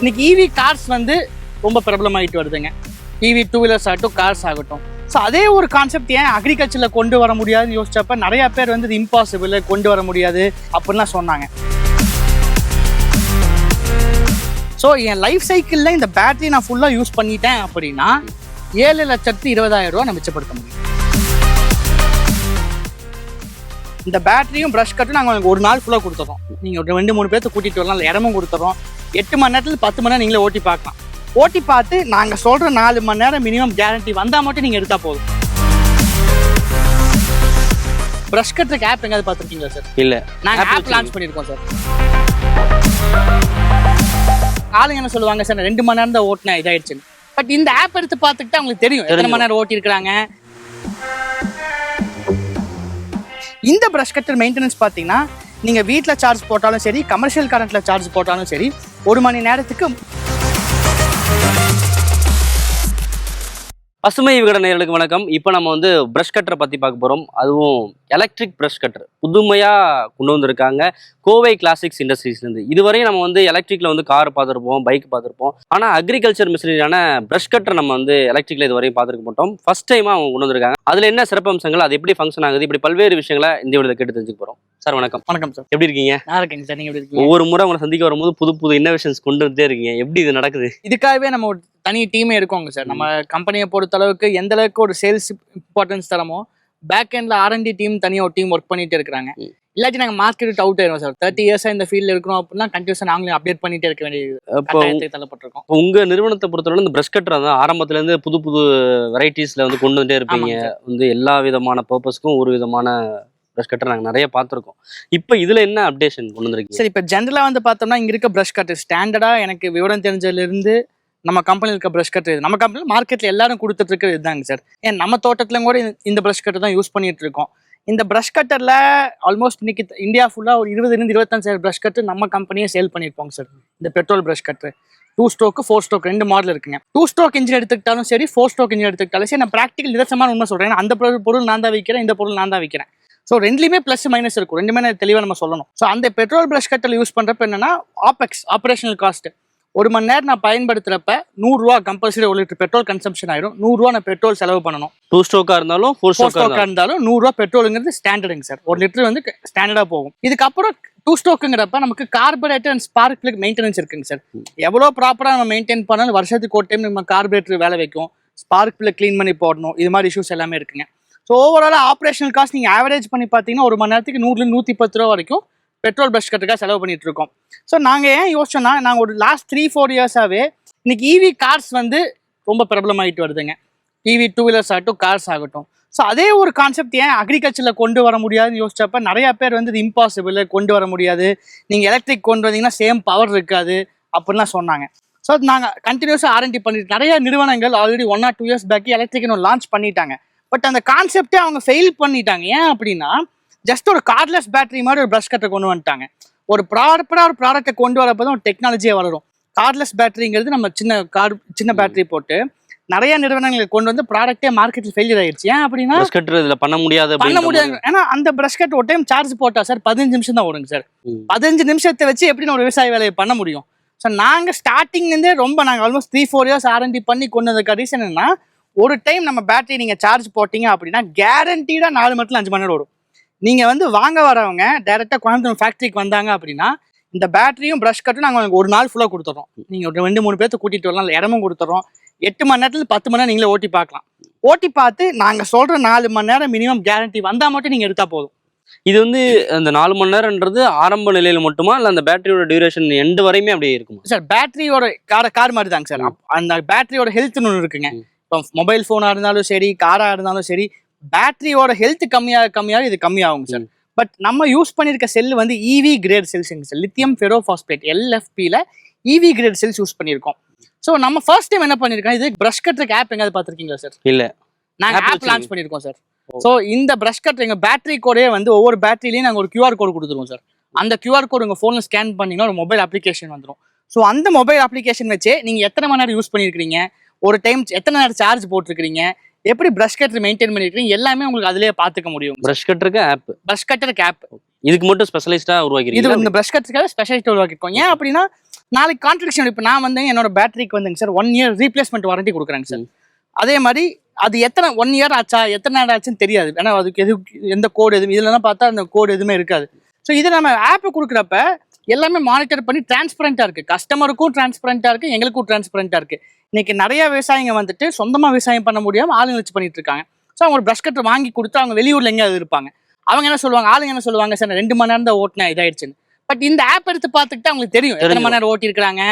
இன்னைக்கு EV cars வந்து ரொம்ப பிரபலமாயிட்டு வருதுங்க. ஈவி டூ வீலர்ஸ் ஆகட்டும் கார்ஸ் ஆகட்டும். ஸோ அதே ஒரு கான்செப்ட் ஏன் அக்ரிகல்ச்சரில் கொண்டு வர முடியாதுன்னு யோசிச்சப்ப நிறைய பேர் வந்து இது இம்பாசிபிள் கொண்டு வர முடியாது அப்படின்லாம் சொன்னாங்க. ஸோ என் லைஃப் சைக்கிளில் இந்த பேட்டரி நான் ஃபுல்லாக யூஸ் பண்ணிட்டேன் அப்படின்னா ஏழு லட்சத்து இருபதாயிரம் ரூபா நான் மிச்சப்படுத்த முடியும். இந்த பேட்டரியும் ப்ரஷ் கட்டும் நாங்கள் உங்களுக்கு ஒரு நாள் ஃபுல்லாக கொடுத்துறோம். நீங்கள் ஒரு ரெண்டு மூணு பேர்த்து கூட்டிகிட்டு வரலாம். இல்லை இடமும் கொடுத்துறோம். எட்டு மணி நேரத்தில் பத்து மணி நேரம் நீங்களே ஓட்டி பார்க்கலாம். ஓட்டி பார்த்து நாங்கள் சொல்கிற நாலு மணி நேரம் மினிமம் கேரண்டி வந்தால் மட்டும் நீங்கள் எடுத்தால் போதும். ப்ரஷ் கட்டுறக்கு ஆப் எங்காவது பார்த்துருக்கீங்களா சார் இல்ல. நாங்கள் ஆப் லான்ச் பண்ணியிருக்கோம் சார் ஆளுங்க என்ன சொல்லுவாங்க சார் ரெண்டு மணி நேரம் தான் ஓட்டினேன் இதாயிடுச்சுன்னு. பட் இந்த ஆப் எடுத்து பார்த்துக்கிட்டா அவங்களுக்கு தெரியும். எத்தனை மணி நேரம் ஓட்டியிருக்கிறாங்க? இந்த ப்ரஷ் கட்டர் மெயின்டெனன்ஸ் பார்த்தீங்கன்னா நீங்கள் வீட்டில் சார்ஜ் போட்டாலும் சரி கமர்ஷியல் கரண்ட்டில் சார்ஜ் போட்டாலும் சரி ஒரு மணி நேரத்துக்கு பசுமை விகட வணக்கம். இப்போ நம்ம வந்து பிரஷ் கட்டரை பத்தி பார்க்க போறோம். அதுவும் எலக்ட்ரிக் பிரஷ் கட்டர் புதுமையா கொண்டு வந்திருக்காங்க கோவை கிளாசிக்ஸ் இண்டஸ்ட்ரீஸ்ல இருந்து. இதுவரையும் நம்ம வந்து எலக்ட்ரிக்ல வந்து கார் பார்த்துருப்போம் பைக் பார்த்துருப்போம். ஆனா அக்ரிகல்ச்சர் மிஷினரியான பிரஷ் கட்டர் நம்ம வந்து எலக்ட்ரிக்ல இதுவரையும் பார்த்துருக்க மாட்டோம். ஃபர்ஸ்ட் டைமா அவங்க கொண்டு வந்திருக்காங்க. அதுல என்ன சிறப்பு அம்சங்கள் அது எப்படி ஃபங்க்ஷன் ஆகுது இப்படி பல்வேறு விஷயங்களை இந்த வீடியோல கேட்டு தெரிஞ்சுக்க போறோம். சார் வணக்கம். வணக்கம் சார் எப்படி இருக்கீங்க? நல்லா இருக்கேங்க சார் நீங்கள் எப்படி இருக்கீங்க? ஒவ்வொரு முறை உங்களை சந்திக்க வரும்போது புது புது இன்னோவேஷன்ஸ் கொண்டு வந்துட்டே இருக்கீங்க. எப்படி இது நடக்குது? இதுக்காகவே நம்ம தனி டீமே இருக்கோங்க சார். நம்ம கம்பெனியை பொறுத்த அளவுக்கு எந்த அளவுக்கு ஒரு சேல்ஸ் இம்பார்ட்டன்ஸ் தரமோ பேக் எண்ட்ல ஆர்என்டி டீம் தனியாக ஒரு டீம் ஒர்க் பண்ணிட்டு இருக்காங்க ம். இல்லாட்டி நாங்கள் மார்க்கெட் அவுட் ஆயிரும் சார். தேர்ட்டி இயர்ஸாக இந்த ஃபீல்டில் இருக்கிறோம் அப்படின்னா கண்டினியூஸாக நாங்களும் அப்டேட் பண்ணிட்டே இருக்க வேண்டியது தள்ளப்பட்டிருக்கோம். இப்போ உங்க நிறுவனத்தை பொறுத்தவரை இந்த பிரஷ் கட்டர் தான் ஆரம்பத்துல இருந்து புது புது வெரைட்டிஸ்ல வந்து கொண்டு வந்துட்டே இருப்பீங்க. வந்து எல்லா விதமான பர்பஸ்க்கும் ஒரு விதமான பிரஷ் கட்டர் நாங்க நிறைய பார்த்துருக்கோம். இப்போ இதுல என்ன அப்டேஷன் கொண்டு வந்திருக்கீங்க? சரி இப்போ ஜென்ரலாக வந்து பார்த்தோம்னா இங்கே இருக்க ப்ரஷ் கட்டர் ஸ்டாண்டர்டாக எனக்கு விவரம் தெரிஞ்சதுலேருந்து நம்ம கம்பெனியில் இருக்க ப்ரஷ் கட்டர் இது. நம்ம கம்பெனியில் மார்க்கெட்டில் எல்லாரும் கொடுத்துட்டு இருக்கிறது இதுதாங்க சார் ஏன் நம்ம தோட்டத்துலையும் கூட இந்த- ப்ரஷ் கட்டர் தான் யூஸ் பண்ணிட்டு இருக்கோம். இந்த ப்ரஷ் கட்டரில் ஆல்மோஸ்ட் இன்னைக்கு இந்தியா ஃபுல்லாக ஒரு இருபதுலேருந்து இருபத்தஞ்சாயிரம் ப்ரஷ் கட்டர் நம்ம கம்பெனியே சேல் பண்ணியிருப்போங்க சார் இந்த petrol brush cutter two stroke four stroke ரெண்டு மாடல் இருக்குங்க. டூ ஸ்ட்ரோக் இன்ஜின் எடுத்துக்கிட்டாலும் சரி ஃபோர் ஸ்ட்ரோக் இன்ஜின் எடுத்துக்கிட்டாலும் சரி நான் ப்ராக்டிகல் நிதர்சமான உண்மை சொல்கிறேன் அந்த பொருள் பொருள் நான் தான் விற்கிறேன் இந்த பொருள் நான் தான் வைக்கிறேன். ஸோ ரெண்டுலேயுமே ப்ளஸ் மைனஸ் இருக்கும். ரெண்டுமே தெளிவாக நம்ம சொல்லணும். ஸோ அந்த பெட்ரோல் ப்ரஷ் கட்டர் யூஸ் பண்ணுறப்ப என்னன்னா ஆபெக்ஸ் ஆப்ரேஷனல் காஸ்ட் ஒரு மணி நேரம் நான் பயன்படுத்துறப்ப நூறுரூவா கம்பல்சரி ஒரு லிட்டர் பெட்ரோல் கன்சம்ஷன் ஆயிரும். நூறுரூவா நான் பெட்ரோல் செலவு பண்ணணும். டூ ஸ்டோக்கா இருந்தாலும் ஃபோர் ஸ்டோக்கா இருந்தாலும். நூறுரூவா பெட்ரோலுங்கிறது ஸ்டாண்டர்டுங்க சார் ஒரு லிட்டர் வந்து ஸ்டாண்டர்டாக போகும். இதுக்கப்புறம் டூ ஸ்டோக்குங்கிறப்ப நமக்கு carburettor and spark plug maintenance இருக்குங்க சார் எவ்வளோ ப்ராப்பராக நம்ம மெயின்டைன் பண்ணாலும் வருஷத்துக்கு ஒரு டைம் நம்ம கார்பரேட்டர் வேலை வைக்கும். ஸ்பார்க் பிளக் க்ளீன் பண்ணி போடணும். இது மாதிரி இஷ்யூஸ் எல்லாமே இருக்குங்க. ஸோ ஓவராலாக ஆப்ரேஷனல் காஸ்ட் நீங்கள் ஆவரேஜ் பண்ணி பார்த்தீங்கன்னா ஒரு மணி நேரத்துக்கு நூறுலேருந்து நூற்றி பத்து ரூபா வரைக்கும் பெட்ரோல் பஸ் கட்டுக்காக செலவு பண்ணிட்டு இருக்கோம் ஸோ நாங்கள் ஏன் யோசிச்சோன்னா நாங்கள் ஒரு லாஸ்ட் த்ரீ ஃபோர் இயர்ஸாகவே இன்னைக்கு இவி கார்ஸ் வந்து ரொம்ப பிரபலமாகிட்டு வருதுங்க. இவி டூ வீலர்ஸ் ஆகட்டும் கார்ஸ் ஆகட்டும். ஸோ அதே ஒரு கான்செப்ட் ஏன் அக்ரிகல்ச்சரில் கொண்டு வர முடியாதுன்னு யோசிச்சப்ப நிறையா பேர் வந்து இது இம்பாசிபிள் கொண்டு வர முடியாது. நீங்கள் எலக்ட்ரிக் கொண்டு வந்தீங்கன்னா சேம் பவர் இருக்காது அப்படின்லாம் சொன்னாங்க. ஸோ நாங்கள் கண்டினியூஸாக ஆரண்டி பண்ணிட்டு நிறைய நிறுவனங்கள் already one or two years back electric launch பண்ணிட்டாங்க. பட் அந்த கான்செப்டே அவங்க ஃபெயில் பண்ணிட்டாங்க. ஏன் அப்படின்னா ஜஸ்ட் ஒரு கார்ட்லெஸ் பேட்டரி மாதிரி ஒரு ப்ரஷ் கட்டை கொண்டு வந்துட்டாங்க. ஒரு ப்ராப்பராக ஒரு ப்ராடக்ட்டை கொண்டு வரப்போ தான் ஒரு டெக்னாலஜியே வளரும். கார்ட்லெஸ் பேட்டரிங்கிறது நம்ம சின்ன கார் சின்ன பேட்டரி போட்டு நிறைய நிறுவனங்கள் கொண்டு வந்து ப்ராடக்டே மார்க்கெட்டில் ஃபெயிலியர் ஆயிடுச்சு ஏன் அப்படின்னா பிரஷ் இதுல பண்ண முடியாது பண்ண முடியாது. ஏன்னா அந்த ப்ரஷ் கட் ஒரு டைம் சார்ஜ் போட்டா சார் பதினஞ்சு நிமிஷம் தான் ஓடுங்க சார். பதினஞ்சு நிமிஷத்தை வச்சு எப்படி நம்ம விவசாய வேலையை பண்ண முடியும்? ஸோ நாங்கள் ஸ்டார்டிங்லேருந்தே ரொம்ப நாங்கள் almost three four years R and D பண்ணி கொண்டு வந்ததுக்கு ரீசன் என்னன்னா ஒரு டைம் நம்ம பேட்டரி நீங்கள் சார்ஜ் போட்டீங்க அப்படின்னா கேரண்டீடாக நாலு மணி நேரத்துல அஞ்சு மணி நேரம் வரும் நீங்கள் வந்து வாங்க வரவங்க டேரெக்டாக கோயம்புத்தூர் ஃபேக்ட்ரிக்கு வந்தாங்க அப்படின்னா இந்த பேட்டரியும் ப்ரஷ் கட்டும் நாங்கள் உங்களுக்கு ஒரு நாள் ஃபுல்லாக கொடுத்துறோம் நீங்கள் ஒரு ரெண்டு மூணு பேர்த்த கூட்டிகிட்டு வரலாம். இல்லை இடமும் கொடுத்துறோம் எட்டு மணி நேரத்துல பத்து மணி நேரம் நீங்களே ஓட்டி பார்க்கலாம். ஓட்டி பார்த்து நாங்கள் சொல்கிற நாலு மணி நேரம் மினிமம் கேரண்டி வந்தால் மட்டும் நீங்கள் எடுத்தால் போதும். இது வந்து அந்த நாலு மணி நேரம்ன்றது ஆரம்ப நிலையில மட்டுமா? இல்ல அந்த பேட்டரியோட டியூரேஷன் எண்டு வரையுமே அப்படியே இருக்குமா? சார் பேட்டரியோட கார் கார் மாதிரி தாங்க சார் அந்த பேட்டரியோட ஹெல்த்னு ஒன்று இருக்குங்க. இப்போ மொபைல் ஃபோனாக இருந்தாலும் சரி காராக இருந்தாலும் சரி பேட்டரியோட ஹெல்த் கம்மியாக கம்மியாக இது கம்மியாகும் சார். பட் நம்ம யூஸ் பண்ணியிருக்க செல் வந்து இவி கிரேட் செல்ஸுங்க சார். லித்தியம் ஃபெரோஃபாஸ்பேட் எல்எஃபியில் இவி கிரேட் செல்ஸ் யூஸ் பண்ணியிருக்கோம் ஸோ நம்ம ஃபர்ஸ்ட் டைம் என்ன பண்ணியிருக்கோம் இது ப்ரஷ் கட்டுறக்கு ஆப் எங்காவது பார்த்துருக்கீங்களா சார்? இல்ல. நாங்கள் ஆப். லான்ச் பண்ணியிருக்கோம் சார். ஸோ இந்த ப்ரஷ் கட்டர் எங்கள் பேட்டரி கோடே வந்து ஒவ்வொரு பேட்டரிலையும் நாங்கள் ஒரு QR கோடு கொடுத்துருவோம் சார். அந்த QR கோடு உங்கள் ஃபோனில் ஸ்கேன் பண்ணீங்கன்னா ஒரு மொபைல் அப்ளிகேஷன் வந்துடும் ஸோ அந்த மொபைல் அப்ளிகேஷன் வச்சே நீங்கள் எத்தனை மணி நேரம் யூஸ் பண்ணியிருக்கிறீங்க ஒரு டைம் எத்தனை நேரம் சார்ஜ் போட்டிருக்கிறீங்க? எப்படி ப்ரஷ் கட்டர் மெயின்டைன் பண்ணிருக்கீங்க? எல்லாமே உங்களுக்கு அதிலேயே பார்த்துக்க முடியும். பிரஷ் கட்டருக்கு ஆப் ப்ரஷ் கட்டர் கேப் இதுக்கு மட்டும் ஸ்பெஷலைஸ்டா இது உருவாக்கிருக்கீங்க இந்த ப்ரஷ் கட்டருக்காக ஸ்பெஷலிஸ்ட் உருவாக்கிருக்கோம். ஏன் அப்படின்னா நாளைக்கு கான்ட்ரிபியூஷன் இப்போ நான் வந்து என்னோட பேட்டரிக்கு வந்துங்க sir one year replacement warranty கொடுக்குறேங்க சார். அதே மாதிரி அது எத்தனை ஒன் இயர் ஆச்சா எத்தனை நாள் ஆச்சுன்னு தெரியாது. ஏன்னா அதுக்கு எது எந்த கோடு எதுவும் இதுலலாம் பார்த்தா அந்த கோடு எதுவுமே இருக்காது. ஸோ இது நம்ம ஆப் கொடுக்குறப்ப எல்லாமே மானிட்டர் பண்ணி டிரான்ஸ்பரண்டா இருக்கு. கஸ்டமருக்கும் டிரான்ஸ்பரண்டா இருக்கு எங்களுக்கும் டிரான்ஸ்பரண்டா இருக்கு. இன்னைக்கு நிறைய விவசாயிங்க வந்துட்டு சொந்தமா விவசாயம் பண்ண முடியாம ஆளுங்க வச்சு பண்ணிட்டு இருக்காங்க. ஸோ அவங்க ப்ரஷ் கட்டர் வாங்கி கொடுத்து அவங்க வெளியூர்ல எங்கேயாவது இருப்பாங்க. அவங்க என்ன சொல்லுவாங்க? ஆளுங்க என்ன சொல்லுவாங்க? சார் ரெண்டு மணி நேரம் தான் ஓட்டினேன் இதாயிடுச்சுன்னு. பட் இந்த ஆப் எடுத்து பார்த்துக்கிட்டு அவங்களுக்கு தெரியும். எத்தனை மணி நேரம் ஓட்டியிருக்காங்க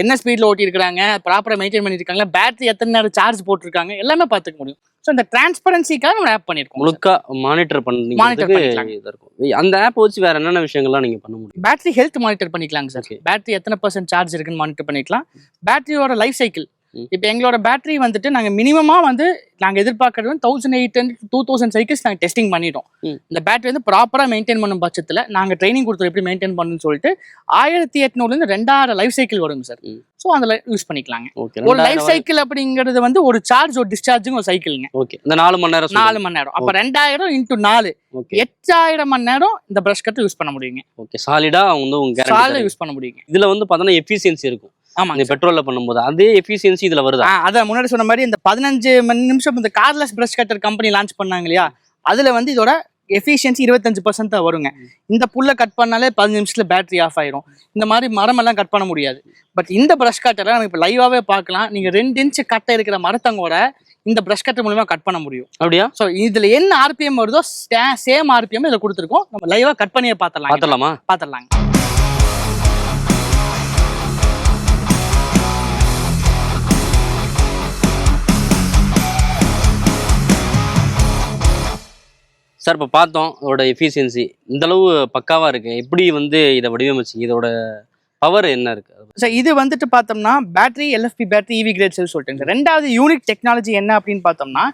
என்ன ஸ்பீட்ல ஓட்டியிருக்காங்க ப்ராப்பரா மெயின்டைன் பண்ணியிருக்காங்க பேட்டரி எத்தனை நேரம் சார்ஜ் போட்டிருக்காங்க எல்லாமே பார்த்துக்க முடியும். ஸோ இந்த டிரான்ஸ்பரன்சிக்காக நம்ம ஆப் பண்ணியிருக்கோம் முழுக்க மானிட்டர் Monitor பண்ணிக்கிறதுக்கு பண்ணிக்கலாம். இருக்கும் அந்த ஆப் வச்சு வேற என்னென்ன விஷயங்கள்லாம் நீங்க பண்ண முடியும் பேட்டரி ஹெல்த் மானிட்டர் பண்ணிக்கலாங்க சார். பேட்டரி எத்தனை பர்சன்ட் சார்ஜ் இருக்குன்னு மானிட்டர் பண்ணிக்கலாம் பேட்டரியோட லைஃப் சைக்கிள். இப்போ எங்களோட பேட்டரி வந்துட்டு நாங்கள் மினிமமாக வந்து நாங்கள் எதிர்பார்க்கறது வந்து thousand eight two thousand cycles நாங்கள் டெஸ்டிங் பண்ணிட்டோம். இந்த பேட்டரி வந்து ப்ராப்பராக மெயின்டைன் பண்ணும் பட்சத்தில் நாங்கள் ட்ரைனிங் கொடுத்தோம் எப்படி மெயின்டைன் பண்ணணும்னு சொல்லிட்டு ஆயிரத்தி எட்நூறுலேருந்து ரெண்டாயிரம் லைஃப் சைக்கிள் வருங்க சார். ஸோ அதில் யூஸ் பண்ணிக்கலாங்க. ஒரு லைஃப் சைக்கிள் அப்படிங்கிறது வந்து ஒரு சார்ஜ் ஒரு டிஸ்சார்ஜுங்க ஒரு சைக்கிள்ங்க ஓகே இந்த நாலு மணி நேரம் நாலு மணி நேரம். அப்போ ரெண்டாயிரம் இன்டூ நாலு. எட்டாயிரம் மணி நேரம் இந்த ப்ரஷ் கட்டை யூஸ் பண்ண முடியுங்க. ஓகே சாலிடா வந்து உங்க சாலை guarantee யூஸ் பண்ண முடியுங்க. இதுல வந்து பார்த்தோன்னா எஃபிஷியன்சி இருக்கும். ஆமாங்க இந்த பெட்ரோல்ல பண்ணும்போது அதே எஃபிஷியன்சி இதுல வருதா? அதான் முன்னாடி சொன்ன மாதிரி இந்த பதினஞ்சு மணி நிமிஷம் இந்த cordless brush cutter company launch பண்ணாங்க இல்லையா? அதுல வந்து இதோட எஃபிஷியன்சி இருபத்தஞ்சு பர்சன்ட் தான் வருங்க. இந்த புல்லை கட் பண்ணாலே பதினஞ்சு நிமிஷத்துல பேட்டரி ஆஃப் ஆயிரும். இந்த மாதிரி மரமெல்லாம் கட் பண்ண முடியாது. பட் இந்த பிரஷ் கட்டரை நம்ம இப்போ லைவாவே பார்க்கலாம். நீங்க ரெண்டு இன்ச்சு கட்டை இருக்கிற மரத்தங்கோட இந்த பிரஷ் கட்டர் மூலியமா கட் பண்ண முடியும். அப்படியா? ஸோ இதுல என்ன ஆர்பிஎம் வருதோ சேம் ஆர்பிஎம் இதில் கொடுத்துருக்கோம். நம்ம லைவா கட் பண்ணியே பார்த்துடலாம்? பாத்திரலாமா பார்த்துடலாங்க. சார் இப்போ பார்த்தோம் இதோட எஃபிஷியன்சி இந்த அளவு பக்காவா இருக்கு. எப்படி வந்து இதை வடிவமைச்சு இதோட பவர் என்ன இருக்கு? சார் இது வந்துட்டு பார்த்தோம்னா battery LFP battery EV grade cell சொல்லிட்டேங்க. Sir ரெண்டாவது யூனிக் டெக்னாலஜி என்ன அப்படின்னு பார்த்தோம்னா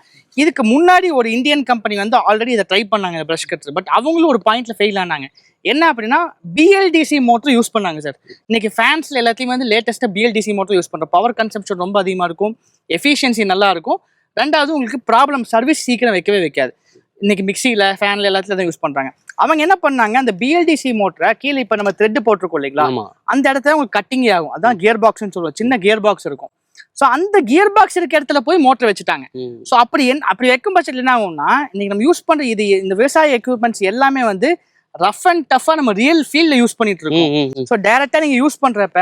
இதுக்கு முன்னாடி ஒரு இந்தியன் கம்பெனி வந்து ஆல்ரெடி இதை ட்ரை பண்ணாங்க ப்ரஷ் கட்டர் பட் அவங்களும் ஒரு பாயிண்ட்ல ஃபெயில் ஆனாங்க. என்ன அப்படின்னா பிஎல்டிசி மோட்டர் யூஸ் பண்ணாங்க சார். இன்னைக்கு ஃபேன்ஸ்ல எல்லாத்தையுமே வந்து லேட்டஸ்ட்டாக பிஎல்டிசி மோட்டர் யூஸ் பண்ணுறோம் பவர் கன்சம்ஷன் ரொம்ப அதிகமாக இருக்கும். எஃபிஷியன்சி நல்லா இருக்கும். ரெண்டாவது உங்களுக்கு ப்ராப்ளம் சர்வீஸ் சீக்கிரம் வைக்கவே வைக்காது. இன்னைக்கு மிக்சியில் ஃபேனில் எல்லாத்துலையும் தான் யூஸ் பண்ணுறாங்க அவங்க என்ன பண்ணாங்க அந்த பிஎல்டிசி மோட்டரை கீழே இப்போ நம்ம த்ரெட் போட்டிருக்கோம் இல்லைங்களா? அந்த இடத்துல உங்களுக்கு கட்டிங் ஆகும். அதான் கியர் பாக்ஸ்னு சொல்லுவோம். சின்ன கியர் பாக்ஸ் இருக்கும். ஸோ அந்த கியர் பாக்ஸ் இருக்க இடத்துல போய் மோட்டர் வச்சுட்டாங்க. ஸோ அப்படி என் அப்படி வைக்கும் பட்சத்தில் என்ன ஆகும்னா இன்னைக்கு நம்ம யூஸ் பண்ற இது இந்த விவசாய எக்யூப்மெண்ட்ஸ் எல்லாமே வந்து ரஃப் அண்ட் டஃபாக நம்ம ரியல் ஃபீல்டில் யூஸ் பண்ணிட்டு இருக்கோம். ஸோ டேரெக்டாக நீங்கள் யூஸ் பண்ணுறப்ப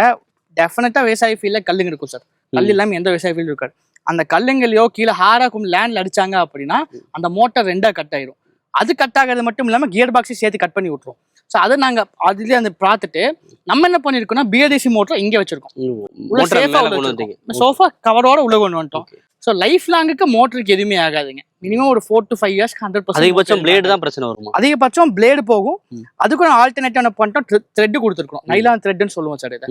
டெஃபினட்டாக விவசாய ஃபீல்டில் கல்லுங்க இருக்கும் சார் கல் இல்லாமல் எந்த விவசாய ஃபீல்டு இருக்காது. அந்த கல்லுங்களையோ கீழே ஹாராக்கும் லேண்ட்ல அடிச்சாங்க அப்படின்னா அந்த மோட்டர் ரெண்டா கட் ஆயிரும். அது கட் ஆகிறது மட்டும் இல்லாமல் கியர் பாக்ஸையும் சேர்த்து கட் பண்ணி விட்ருவோம் ஸோ அதை நாங்கள் அதுலேயே அந்த பார்த்துட்டு நம்ம என்ன பண்ணியிருக்கோம்னா பிஎல்டிசி மோட்டர் இங்கே வச்சிருக்கோம். சேஃபா கவரோட உள்ள கொண்டு வந்துட்டோம். ஸோ லைஃப் லாங்குக்கு மோட்டருக்கு எதுவுமே ஆகாதுங்க. மினிமம் ஒரு four to five years hundred அதிகபட்சம் பிளேடு தான் பிரச்சனை வருமா? அதிகபட்சம் பிளேடு போகும். அதுக்கு நான் ஆல்டர்னேட்டிவ் என்ன பண்ணிட்டோம்? த்ரெட் கொடுத்துருக்கோம் நைலான் த்ரெட்னு சொல்லுவோம் சார் இதை.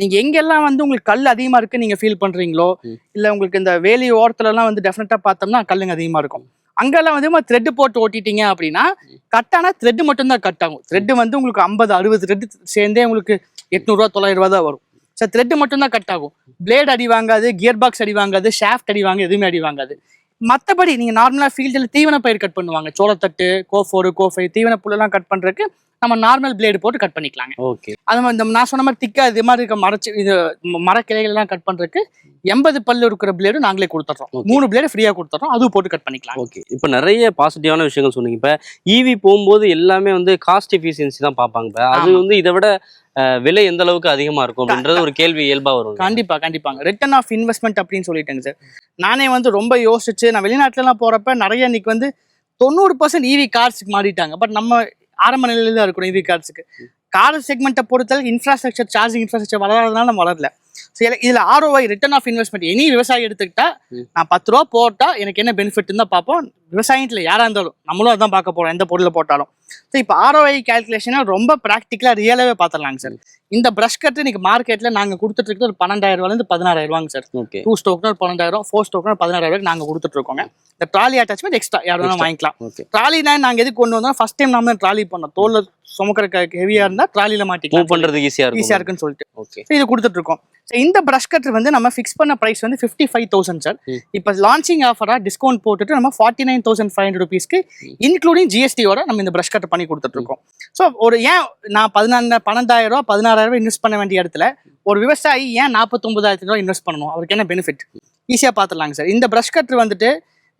நீங்க எங்கெல்லாம் வந்து உங்களுக்கு கல் அதிகமா இருக்கு நீங்க ஃபீல் பண்றீங்களோ. இல்ல உங்களுக்கு இந்த வேலி ஓரத்துல எல்லாம் வந்து டெஃபினட்டா பார்த்தோம்னா கல்லுங்க அதிகமா இருக்கும். அங்கெல்லாம் வந்து த்ரெட் போட்டு ஓட்டிட்டீங்க அப்படின்னா கட்டானா த்ரெட் மட்டும்தான் கட் ஆகும். த்ரெட் வந்து உங்களுக்கு ஐம்பது அறுபது த்ரெட்டு சேர்ந்தே உங்களுக்கு எட்நூறுவா தொள்ளாயிரம் ரூபா தான் வரும். சார் த்ரெட் மட்டும் தான் கட் ஆகும். பிளேட் அடி வாங்காது கியர் பாக்ஸ் அடி வாங்காது ஷாஃப்ட் அடி வாங்க எதுவுமே அடி வாங்காது. மற்றபடி நீங்க நார்மலா ஃபீல்டில் தீவன பயிர் கட் பண்ணுவாங்க. சோளத்தட்டு கோ ஃபோர் கோ ஃபைவ் தீவன புல்லெல்லாம் கட் பண்றதுக்கு நம்ம நார்மல் பிளேடு போட்டு கட் பண்ணிக்கலாங்க. ஓகே அது மாதிரி இந்த நான் சொன்ன மாதிரி திக்கா இது மாதிரி இருக்க மரச்சு இது ம- மரக்கிளைகள் எல்லாம் கட் பண்றதுக்கு எண்பது பல்லு இருக்கிற பிளேடு நாங்களே கொடுத்துட்றோம். மூணு பிளேடு ஃப்ரீயா கொடுத்துட்றோம். அதுவும் போட்டு கட் பண்ணிக்கலாம். ஓகே இப்போ நிறைய பாசிட்டிவான விஷயங்கள் சொன்னீங்க. இப்போ ஈவி போகும்போது எல்லாமே வந்து காஸ்ட் எஃபிஷியன்சி தான் பார்ப்பாங்க. இப்போ அது. வந்து இதை விட விலை எந்த அளவுக்கு அதிகமா இருக்கும் அப்படின்றது ஒரு கேள்வி இயல்பா வரும். கண்டிப்பா கண்டிப்பாங்க. ரிட்டர்ன் ஆஃப் இன்வெஸ்ட்மெண்ட் அப்படின்னு சொல்லிட்டேங்க சார் நானே வந்து ரொம்ப யோசிச்சு நான் வெளிநாட்டுல எல்லாம் போறப்ப நிறைய இன்னைக்கு வந்து தொண்ணூறு பர்சன்ட் இவி கார்ஸுக்கு மாறிட்டாங்க. பட் நம்ம ஆரம்ப நிலையில தான் இருக்கணும் இவி கார்ஸுக்கு கார் செக்மெண்ட்டை பொறுத்தளவுக்கு இன்ஃப்ராஸ்ட்ரக்சர் சார்ஜிங் இன்ஃப்ராஸ்ட்ரக்சர் வளராதனால நம்ம வளரல. இதுல ROI return of investment any விவசாயி எடுத்துக்கிட்டா. நான் பத்து ரூபா போட்டா எனக்கு என்ன பெனிஃபிட் தான் பார்ப்போம். விவசாயத்துல யாரா இருந்தாலும் நம்மளும் அதான் பார்க்க போறோம் எந்த பொருளை போட்டாலும். ஸோ இப்போ ஆர்ஓஐ கேல்குலேஷனை ரொம்ப ப்ராக்டிக்கலாக ரியலாகவே பார்த்துடலாங்க சார். இந்த ப்ரஷ் கட்டு இன்னைக்கு மார்க்கெட்டில் நாங்கள் கொடுத்துட்டு இருக்கிறது ஒரு பன்னெண்டாயிரம் ரூபாயிலேருந்து பதினாறாயிரம் ரூபாங்க சார் ஓகே டூ ஸ்டோக்னா ஒரு பன்னெண்டாயிரம் ஃபோர் ஸ்டோக்னா பதினாறாயிரம் நாங்கள் கொடுத்துட்டு இருக்கோங்க இந்த ட்ராலி அட்டாச்மெண்ட் எக்ஸ்ட்ரா யார் வேணாலும். வாங்கிக்கலாம். ஓகே ட்ராலினா நாங்கள் எதுக்கு கொண்டு வந்தோம் ஃபர்ஸ்ட் டைம் நாம ட்ராலி பண்ணோம். தோல்ல சுமக்கிறதுக்கு ஹெவியாக இருந்தால் ட்ராலியில் மூவ் மாட்டிக்கலாம். பண்றதுக்கு ஈஸியா இருக்கும். ஈஸியாக இருக்குன்னு சொல்லிட்டு. ஓகே இது கொடுத்துட்டு இருக்கோம் இந்த ப்ரஷ் கட்டர் வந்து நம்ம ஃபிக்ஸ் பண்ண ப்ரைஸ் வந்து ஃபிஃப்டி ஃபைவ் தௌசண்ட் சார். இப்போ லான்ச்சிங் ஆஃபராக டிஸ்கவுண்ட் போட்டுட்டு நம்ம forty nine thousand five hundred ருபீஸ்க்கு இன்க்ளூடிங் ஜிஎஸ்டியோட நம்ம இந்த ப்ரஷ் கட்டர் பண்ணி கொடுத்துட்ருக்கோம் ஸோ ஒரு ஏன் நான் பதினாறு பன்னெண்டாயிரம் ரூபா பதினாறாயிரம் ரூபாய் இன்வெஸ்ட் பண்ண வேண்டிய இடத்துல ஒரு விவசாயி ஏன் நாற்பத்தொம்பதாயிரத்து ரூபாய் இன்வெஸ்ட் பண்ணணும்? அவருக்கு என்ன பெனிஃபிட் ஈஸியாக பார்த்துடலாங்க சார் இந்த ப்ரஷ் கட்டர் வந்துட்டு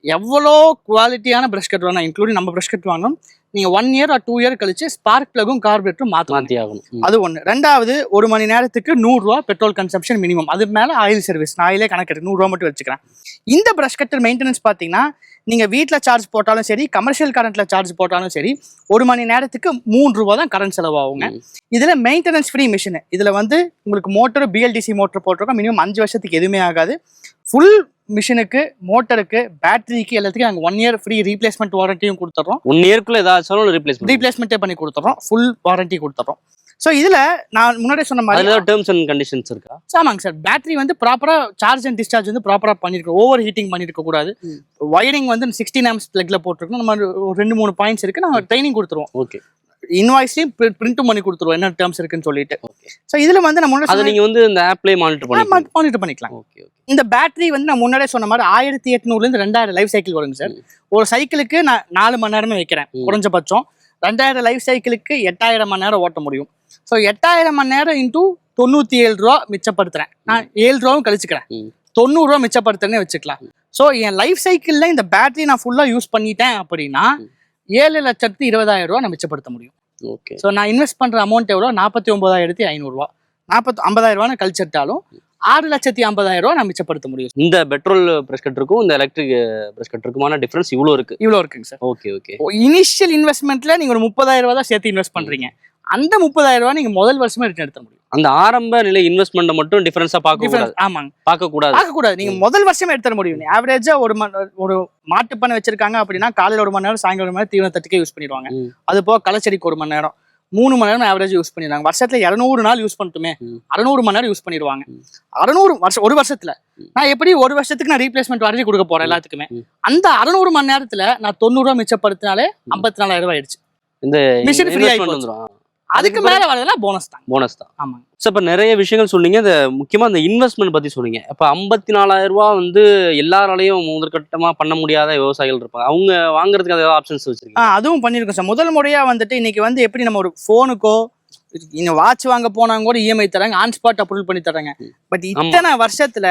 எவ்வளோ குவாலிட்டியான ப்ரஷ் கட்டர் வேணா இன்க்ளூடிங் நம்ம ப்ரஷ் கட் வாங்கணும். நீங்கள் ஒன் இயர் டூ இயர் கழிச்சு ஸ்பார்க் ப்ளகும் கார்பரேட்டரும் மாத்தி ஆகணும். அது ஒன்று ரெண்டாவது ஒரு மணி நேரத்துக்கு நூறுரூவா பெட்ரோல் கன்சம்ஷன் மினிமம் அது மேலே ஆயில் சர்வீஸ் நான் ஆயிலே கணக்கு நூறுரூவா மட்டும் வச்சுக்கிறேன். இந்த ப்ரஷ் கட்டர் மெயின்டெனன்ஸ் பார்த்தீங்கன்னா நீங்கள் வீட்டில் சார்ஜ் போட்டாலும் சரி கமர்ஷியல் கரண்ட்டில் சார்ஜ் போட்டாலும் சரி ஒரு மணி நேரத்துக்கு மூணு ரூபா தான் கரண்ட் செலவாகுங்க. இதில் மெயின்டெனன்ஸ் ஃப்ரீ மிஷின் இதில் வந்து உங்களுக்கு மோட்டர் பிஎல்டிசி மோட்டர் போட்டிருக்கோம். மினிமம் அஞ்சு வருஷத்துக்கு எதுவுமே ஆகாது. ஃபுல் மிஷினுக்கு மோட்டருக்கு பேட்டரிக்கு எல்லாத்துக்கும் நாங்கள் ஒன் இயர் ஃப்ரீ ரீப்ளேஸ்மெண்ட் வாரண்டியும் கொடுத்துட்றோம். ஒன் இயர்க்குள்ள ஏதாச்சும் ரீப்ளேஸ் ரீப்ளேஸ்மெண்ட்டே பண்ணி கொடுத்துட்றோம். ஃபுல் வாரண்டி கொடுத்துட்றோம். ஸோ இதில் நான் முன்னாடியே சொன்ன மாதிரி டேர்ம்ஸ் அண்ட் கண்டிஷன்ஸ் இருக்கா? ஆமாங்க சார். பேட்டரி வந்து ப்ராப்பராக சார்ஜ் அண்ட் டிஸ்சார்ஜ் வந்து ப்ராப்பராக பண்ணிருக்கோம் ஓவர் ஹீட்டிங் பண்ணிருக்க கூடாது. ஒயரிங் வந்து சிக்ஸ்டீன் ஆம்ஸ் பிளக்ல போட்டிருக்கோம். நம்ம ஒரு ரெண்டு மூணு பாயிண்ட்ஸ் இருக்கு. நாங்கள் ட்ரைனிங் கொடுத்துருவோம். ஓகே இன்வாய்ஸ்லையும் பிரிண்ட்டும் பண்ணி கொடுத்துருவோம். என்ன டேர்ம்ஸ் இருக்குன்னு சொல்லிட்டு. ஸோ இதில் வந்து நம்ம அதை நீங்க வந்து இந்த ஆப்லயே மானிட்டர் பண்ணி மானிட்டர் பண்ணிக்கலாம். ஓகே ஓகே இந்த பேட்டரி வந்து நான் முன்னாடியே சொன்ன மாதிரி ஆயிரத்தி எட்நூறுலேருந்து ரெண்டாயிரம் லைஃப் சைக்கிள் வருங்க சார். ஒரு சைக்கிளுக்கு நான் நாலு மணி நேரமே வைக்கிறேன். குறைஞ்சபட்சம். ரெண்டாயிரம் லைஃப் சைக்கிளுக்கு எட்டாயிரம் மணி நேரம் ஓட்ட முடியும். ஸோ எட்டாயிரம் மணி நேரம் இன்டூ தொண்ணூற்றி ஏழு ரூபா மிச்சப்படுத்துறேன். நான் ஏழு ரூபாவும் கழிச்சுக்கிறேன். ம். தொண்ணூறு ரூபா மிச்சப்படுத்துறேன்னு வச்சுக்கலாம். ஸோ என் லைஃப் சைக்கிளில் இந்த பேட்டரி நான் ஃபுல்லாக யூஸ் பண்ணிட்டேன் அப்படின்னா. ஏழு லட்சத்து இருபதாயிரம் ரூபா நான் மிச்சப்படுத்த முடியும். ஓகே. ஸோ நான் இன்வெஸ்ட் பண்ணுற அமௌண்ட் எவ்வளோ? நாற்பத்தி ஒன்பதாயிரத்தி ஐநூறுரூவா நாற்பத்தி ஐம்பதாயிரம் ரூபான்னு கழிச்சிட்டாலும் ஆறு லட்சத்தி ஐம்பதாயிரம் ரூபா நான் மிச்சப்படுத்த முடியும். இந்த பெட்ரோல் பிரஷ் கட்டருக்கும் இந்த எலக்ட்ரிக் பிரஷ் கட்டருக்குமான டிஃபரன்ஸ் இவ்வளவு இருக்கு? இவ்வளோ இருக்குங்க சார் ஓகே ஓகே. இனிஷியல் இன்வெஸ்ட்மெண்ட்ல நீங்க ஒரு முப்பதாயிரம் ரூபாய் தான் சேர்த்து இன்வெஸ்ட் பண்றீங்க. அந்த முப்பதாயிரம் ரூபாய் நீங்க முதல் வருஷமே ரிட்டர்ன் எடுத்த முடியும். அந்த ஆரம்ப நிலை இன்வெஸ்ட்மெண்ட் மட்டும் டிஃபரன்ஸா பார்க்க கூடாது. ஆமாங்க. பார்க்க கூடாது பார்க்க கூடாது. நீங்க முதல் வருஷமே எடுத்துட முடியும். ஆவரேஜா ஒரு ஒரு மாட்டு பண்ணை வச்சிருக்காங்க அப்படின்னா காலையில ஒரு மணி நேரம் சாயங்காலம் ஒரு மணி நேரம் தீவன தட்டுக்கே யூஸ் பண்ணிடுவாங்க. அது போக களச்செடிக்கு ஒரு மணி நேரம். மூணு மணி நேரம் ஆவரேஜ் யூஸ் பண்ணிடுறாங்க. வருஷத்துல இரநூறு நாள் யூஸ் பண்ணட்டுமே. அறுநூறு மணி நேரம் யூஸ் பண்ணிடுவாங்க. அறுநூறு வருஷம் ஒரு வருஷத்துல. நான் எப்படி ஒரு வருஷத்துக்கு நான் ரீப்ளேஸ்மெண்ட் வாரண்டி கொடுக்க போறேன் எல்லாத்துக்குமே. அந்த அறுநூறு மணி நேரத்துல நான் தொண்ணூறு ரூபா மிச்சப்படுத்தினாலே ஐம்பத்தி நாலாயிரம் ரூபாய் ஆயிடுச்சு. இந்த இன்வெஸ்ட்மெண்ட் போச்சு. வந்துரும். அதுக்கு மேல வரதெல்லாம் போனஸ் தான். போனஸ் தான். ஆமாங்க. ஸோ இப்போ நிறைய விஷயங்கள் சொன்னீங்க. இந்த முக்கியமா இந்த இன்வெஸ்ட்மெண்ட் பத்தி சொன்னீங்க. இப்போ ஐம்பத்தி நாலாயிரம் ரூபாய் வந்து எல்லாராலையும் முதற்கட்டமா பண்ண முடியாத விவசாயிகள் இருப்பாங்க. அவங்க வாங்குறதுக்கு ஏதாவது ஆப்ஷன்ஸ் வச்சிருக்கீங்க அதுவும் பண்ணியிருக்கோம் சார். முதல் முறையா வந்துட்டு இன்னைக்கு வந்து எப்படி நம்ம ஒரு ஃபோனுக்கோ நீங்க வாட்ச் வாங்க போனாங்க கூட இஎம்ஐ தராங்க ஆன் ஸ்பாட் அப்ரூவல் பண்ணி தராங்க பட் இத்தனை வருஷத்துல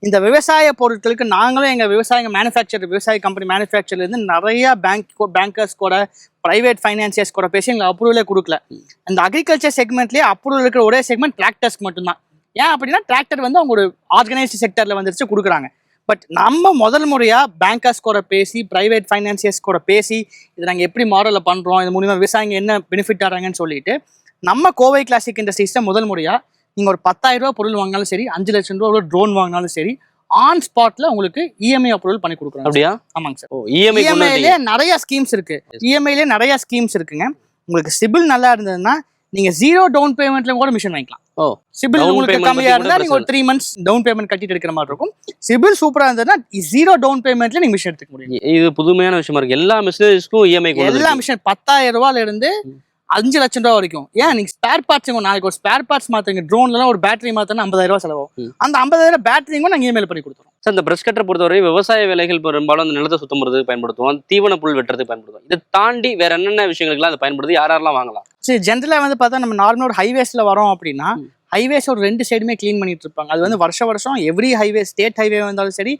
இந்த விவசாய பொருட்களுக்கு நாங்களும் எங்க விவசாய மேனுஃபேக்சர் விவசாய கம்பெனி மேனுஃபேக்சர்ல இருந்து நிறைய பேங்க் பேங்கர்ஸ் கூட பிரைவேட் ஃபைனான்சியர்ஸ் கூட பேசி எங்களுக்கு அப்ரூவலே கொடுக்கல. அந்த அக்ரிகல்ச்சர் செக்மெண்ட்லயே அப்ரூவல் இருக்கிற ஒரே செக்மெண்ட் டிராக்டர்ஸ்க்கு மட்டும்தான். ஏன் அப்படின்னா டிராக்டர் வந்து அவங்க ஒரு ஆர்கனைஸ்டு செக்டர்ல வந்துருச்சு கொடுக்குறாங்க. பட் நம்ம முதல் முறையா பேங்கர்ஸ் கூட பேசி பிரைவேட் ஃபைனான்சியர்ஸ் கூட பேசி இது நாங்கள் எப்படி மாடலில் பண்ணுறோம் இது மூலியமா விவசாயிங்க என்ன பெனிஃபிட் ஆகிறாங்கன்னு சொல்லிட்டு நம்ம கோவை கிளாசிக் இண்டஸ்ட்ரீஸ்ல முதல் முறையா நீங்கள் ஒரு பத்தாயிரம் ரூபாய் பொருள் வாங்கினாலும் சரி அஞ்சு லட்சம் ரூபா ட்ரோன் வாங்கினாலும் சரி ஆன் ஸ்பாட்ல உங்களுக்கு E இஎம்ஐ அப்ரூவல் பண்ணி கொடுக்குறோம் அப்படியா? ஆமாங்க சார் இஎம்ஐ இஎம்ஐலே நிறைய ஸ்கீம்ஸ் இருக்கு. இஎம்ஐலே நிறைய ஸ்கீம்ஸ் இருக்குங்க. உங்களுக்கு சிபில் நல்லா இருந்ததுன்னா நீங்க ஜீரோ டவுன் பேமெண்ட்ல கூட மிஷின் வாங்கிக்கலாம். ஓ சிபில் உங்களுக்கு கம்மியா இருந்தா நீங்க ஒரு த்ரீ மந்த்ஸ் டவுன் பேமெண்ட் கட்டிட்டு எடுக்கிற மாதிரி இருக்கும். சிபில் சூப்பரா இருந்ததுன்னா ஜீரோ டவுன் பேமெண்ட்ல நீங்க மிஷின் எடுத்துக்க முடியும். இது புதுமையான விஷயமா இருக்கு. எல்லா மிஷினரிஸ்க்கும் இஎம்ஐ எல்லா மிஷின் பத்தாயிரம் ரூபாயில இருந்து அஞ்சு லட்சம் ரூபா வரைக்கும். ஏன்? நீங்க ஸ்பேர் பார்ட்ஸ் நாளைக்கு ஒரு ஸ்பேர் பார்ட்ஸ் மாத்துறீங்க. ட்ரோன்ல ஒரு பேட்டரி மாத்தனா ஐம்பதாயிரம் ரூபாய் செலவாகும். அந்த ஐம்பதாயிரம் பேட்டரியும் நாங்க இமெயில் பண்ணி கொடுத்துருவோம் சார் இந்த பிரஷ் கட்டரை பொறுத்தவரை விவசாய வேலைகள் பெரும்பாலும் அந்த நிலத்தை சுத்தம் பண்ணுறதுக்கு பயன்படுத்துவோம். தீவன புல் வெட்டுறதுக்கு பயன்படுத்துவோம். இதை தாண்டி வேற என்னென்ன விஷயங்களுக்குலாம் அதை பயன்படுத்தி யார் யாரெல்லாம் வாங்கலாம்? சரி ஜென்ரலாக வந்து பார்த்தா நம்ம நார்மலாக ஒரு ஹைவேஸ்ல வரோம் அப்படின்னா. ஹைவேஸ் ஒரு ரெண்டு சைடுமே க்ளீன் பண்ணிட்டு இருப்பாங்க அது வந்து வருஷ வருஷம் எவ்ரி ஹைவே ஸ்டேட் ஹைவே இருந்தாலும் சரி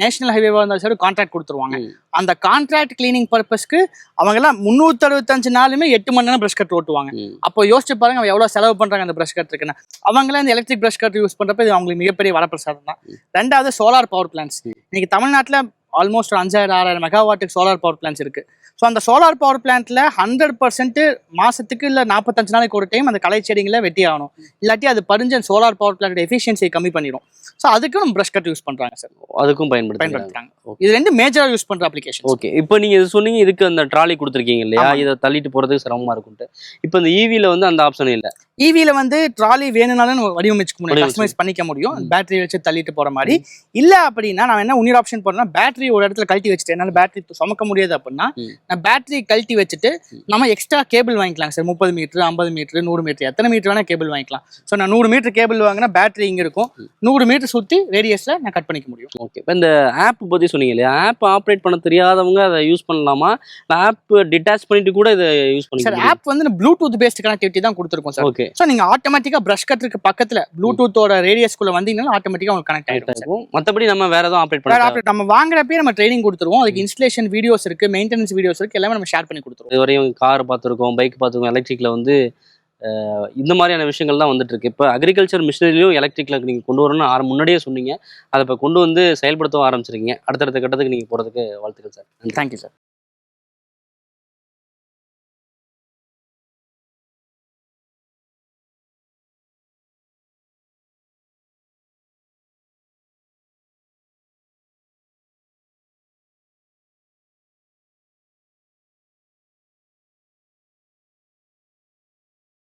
நேஷனல் ஹைவேவா இருந்தாலும் சரி கான்ட்ராக்ட் கொடுத்துருவாங்க. அந்த கான்ட்ராக்ட் கிளீனிங் பர்பஸ்க்கு அவங்க எல்லாம் முந்நூற்றி அறுபத்தஞ்சு நாளுமே எட்டு மணி நேரம் ப்ரஷ் கட் ஓட்டுவாங்க. அப்போ யோசிச்சு பாருங்க அவங்க எவ்வளோ செலவு பண்றாங்க அந்த ப்ரஷ் கட்டுக்குன்னு அவங்களாம் இந்த எலக்ட்ரிக் ப்ரஷ் கட் யூஸ் பண்றப்ப இது அவங்களுக்கு மிகப்பெரிய வரப்பிரசாதம் தான் ரெண்டாவது சோலார் பவர் பிளான்ஸ். இன்னைக்கு தமிழ்நாட்டில் ஆல்மோஸ்ட் ஒரு அஞ்சாயிரம் ஆறாயிரம் மெகாவாட்டுக்கு சோலார் பவர் பிளான்ஸ் இருக்கு. ஸோ அந்த சோலார் பவர் பிளான்ட்ல ஹண்ட்ரட் பர்சன்ட் மாசத்துக்கு இல்லை நாற்பத்தஞ்சு நாளைக்கு ஒரு டைம் அந்த களை செடிங்களை வெட்டி ஆகணும். இல்லாட்டி அது பறிஞ்ச சோலார் பவர் பிளான்ட் எஃபிஷியன்சியை கம்மி பண்ணிடும் ஸோ அதுக்கும் நம்ம ப்ரஷ் கட் யூஸ் பண்றாங்க சார் அதுக்கும் பயன்படுத்தி பயன்படுத்துறாங்க. இது ரெண்டு மேஜரா யூஸ் பண்ற அப்ளிகேஷன் ஓகே இப்போ நீங்க இது சொன்னீங்க இதுக்கு அந்த ட்ராலி கொடுத்துருக்கீங்க இல்லையா. இதை தள்ளிட்டு போறதுக்கு சிரமமா இருக்கும்ட்டு. இப்போ இந்த ஈவில வந்து அந்த ஆப்ஷன் இல்ல. ஈவில வந்து ட்ராலி வேணும்னாலும் வடிவமைச்சுக்க முடியும். கஸ்டமைஸ் பண்ணிக்க முடியும். பேட்டரி வச்சு தள்ளிட்டு போற மாதிரி. இல்ல அப்படின்னா நான் என்ன உன்னியர் ஆப்ஷன் பண்ணா பேட்டரி ஒரு இடத்துல கழட்டி வச்சுட்டு என்னால பேட்டரி சுமக்க முடியாது அப்படின்னா. நான் பேட்டரி கழட்டி வச்சுட்டு நம்ம எக்ஸ்ட்ரா கேபிள் வாங்கிக்கலாம். சார் முப்பது மீட்டர் ஐம்பது மீட்டர் நூறு மீட்டர் எத்தனை மீட்டர் வேணா கேபிள் வாங்கிக்கலாம். ஸோ நான் நூறு மீட்டர் கேபிள் வாங்கினா பேட்டரி இங்க இருக்கும். நூறு மீட்டர் சுத்தி ரேடியஸ்ல நான் கட் பண்ணிக்க முடியும். ஓகே இப்போ இந்த ஆப் பற்றி சொன்னீங்க இல்லையா? ஆப் ஆப்ரேட் பண்ண தெரியாதவங்க அதை யூஸ் பண்ணலாமா? ஆப் டிட்டாச் பண்ணிட்டு கூட இதை யூஸ் சார் பண்ணிக்கலாம் ஆப் வந்து ப்ளூடூத் பேஸ்ட் கனெக்டிவிட்டி தான் கொடுத்துருக்கோம் சார் ஓகே ஸோ நீங்க ஆட்டோமேட்டிக்கா பிரஷ் கட்டருக்கு பக்கத்துல ப்ளூடூத்தோட ரேடியஸ்குள்ள வந்தீங்கன்னா ஆட்டோமேட்டிக்கா உங்களுக்கு கனெக்ட் சார் இருக்கும். மற்றபடி நம்ம வேற எதுவும் ஆப்ரேட் பண்ண நம்ம வாங்குறப்பே நம்ம ட்ரைனிங் கொடுத்துருவோம். அதுக்கு இன்ஸ்டலேஷன் வீடியோஸ் இருக்கு மெயின்டெனன்ஸ் வீடியோஸ் இருக்கு எல்லாமே நம்ம ஷேர் பண்ணி கொடுத்துருவோம். இது வரையும் கார் பார்த்துருக்கோம் பைக் பார்த்துருக்கோம் எலக்ட்ரிக்கில் வந்து இந்த மாதிரியான விஷயங்கள் தான் வந்துட்டு இருக்கு. இப்போ அக்ரிகல்ச்சர் மிஷினரியும் எலக்ட்ரிக்கில் நீங்கள் கொண்டு வரணும்னு ஆரம் முன்னாடியே சொன்னீங்க. அதை இப்போ கொண்டு வந்து செயல்படுத்தவும் ஆரம்பிச்சிருக்கீங்க. அடுத்தடுத்த கட்டத்துக்கு நீங்கள் போகிறதுக்கு வாழ்த்துக்கள் சார் தேங்க்யூ சார்